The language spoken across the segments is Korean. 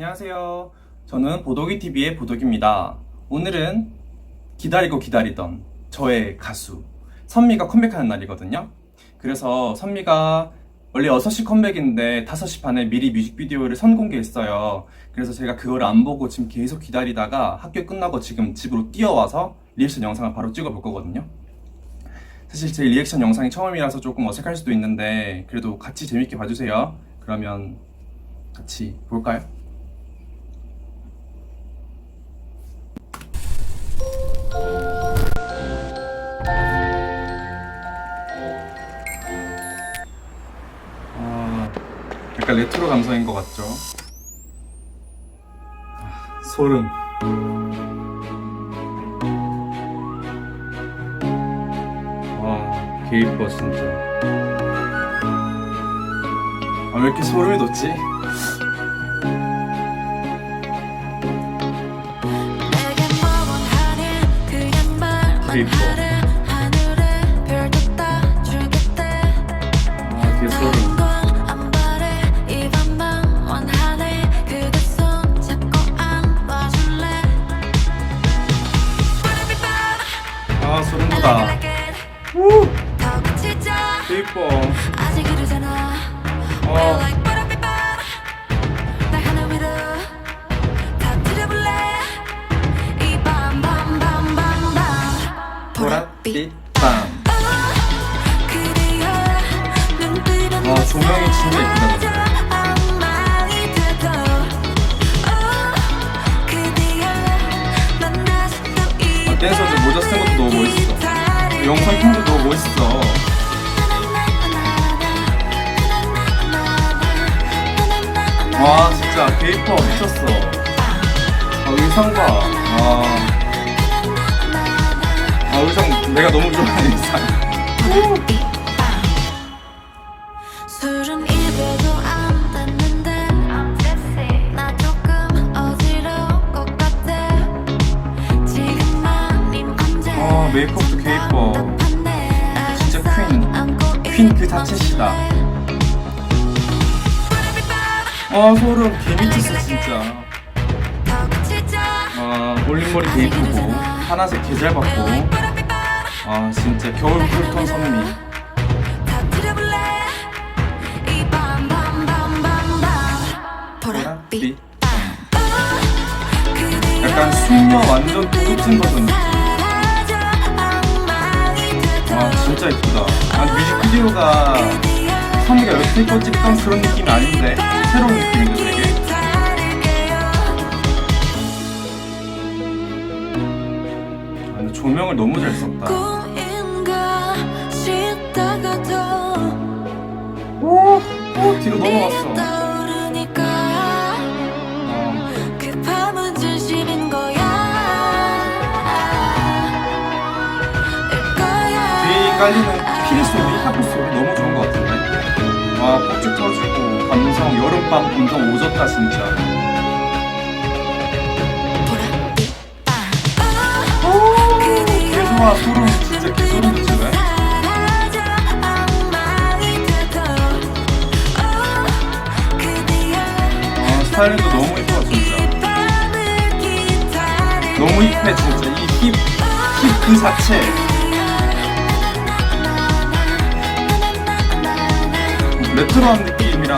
안녕하세요. 저는 보도기 TV의 보도기입니다. 오늘은 기다리고 기다리던 저의 가수 선미가 컴백하는 날이거든요. 그래서 선미가 원래 6시 컴백인데 5시 반에 미리 뮤직비디오를 선공개했어요. 그래서 제가 그걸 안 보고 지금 계속 기다리다가 학교 끝나고 지금 집으로 뛰어와서 리액션 영상을 바로 찍어볼 거거든요. 사실 제 리액션 영상이 처음이라서 조금 어색할 수도 있는데 그래도 같이 재밌게 봐주세요. 그러면 같이 볼까요? 약간 레트로 감성인 것 같죠? 아, 소름. 와, 개 이뻐 진짜. 아, 왜 이렇게 소름이 돋지? 내게 뭐 말만 이뻐. 이뻐. 아직 이르잖아. 어. We're like wanna be bad 날 하늘 위로 터뜨려볼래? 이밤밤밤 밤밤. 보랏빛 밤. 그대여 눈뜨면 와, 조명이 진짜 예쁘다, 너무 멋있어. 와, 진짜 개 이뻐. 미쳤어. 아, 의상 봐. 아, 아, 의상 내가 너무 좋아하는 의상. 아, 메이크업도 개 이뻐. 퀸. 퀸그 자체시다. 아, 소름. 개 미쳤어, 진짜. 아, 올림머리 개 이쁘고. 하나색 개잘 받고. 아, 진짜 겨울 쿨톤 선미. 약간 숙녀 완전 고급진 버전 느낌. 아, 진짜 이쁘다. 아, 뮤직비디오가 선미가 여태껏 찍던 그런 느낌이 아닌데 새로운 느낌인데 되게. 아, 근데 조명을 너무 잘 썼다. 오, 오 뒤로 넘어갔어 깔리는 필 소리, 하프 소리 너무 좋은 것 같은데? 와 폭죽 터지고 감성 여름밤 감성 오졌다 진짜. 개 좋아 소름 진짜 개 소름 돋지네 아 스타일링도 너무 이뻐 진짜. 너무 힙해 진짜. 이 힙 힙 그 자체 레트로한 느낌이랑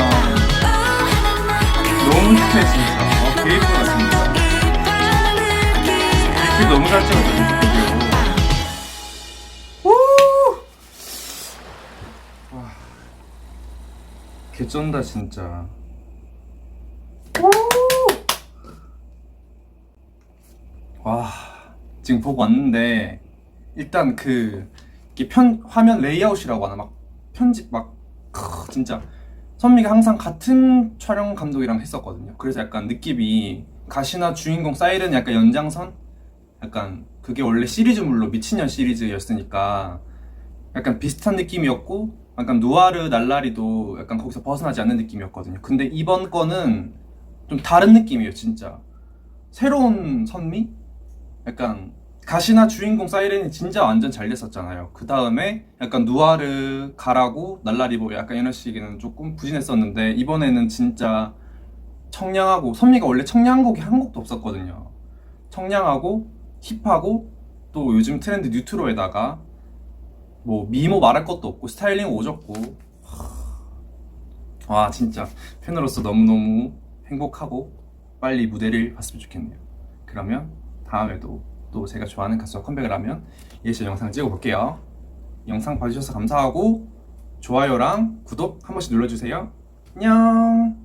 너무 진짜. 아, 개 이쁘다 진짜 뮤직비디오 너무 잘! 와, 개쩐다 진짜. 와 지금 보고 왔는데 일단 그 이게 편 화면 레이아웃이라고 하나 막 편집 막 크, 진짜 선미가 항상 같은 촬영 감독이랑 했었거든요. 그래서 약간 느낌이 가시나 주인공 사이렌 약간 연장선 약간 그게 원래 시리즈물로 미친년 시리즈였으니까 약간 비슷한 느낌이었고 약간 누아르 날라리도 약간 거기서 벗어나지 않는 느낌이었거든요. 근데 이번 거는 좀 다른 느낌이에요, 진짜. 새로운 선미? 약간 가시나 주인공 사이렌이 진짜 완전 잘 됐었잖아요. 그 다음에 약간 누아르 가라고 날라리보 약간 이런 식에는 조금 부진했었는데 이번에는 진짜 청량하고 선미가 원래 청량한 곡이 한 곡도 없었거든요. 청량하고 힙하고 또 요즘 트렌드 뉴트로에다가 뭐 미모 말할 것도 없고 스타일링 오졌고 와 진짜 팬으로서 너무너무 행복하고 빨리 무대를 봤으면 좋겠네요. 그러면 다음에도 또 제가 좋아하는 가수가 컴백을 하면 리액션 영상 찍어볼게요. 영상 봐주셔서 감사하고 좋아요랑 구독 한 번씩 눌러주세요. 안녕.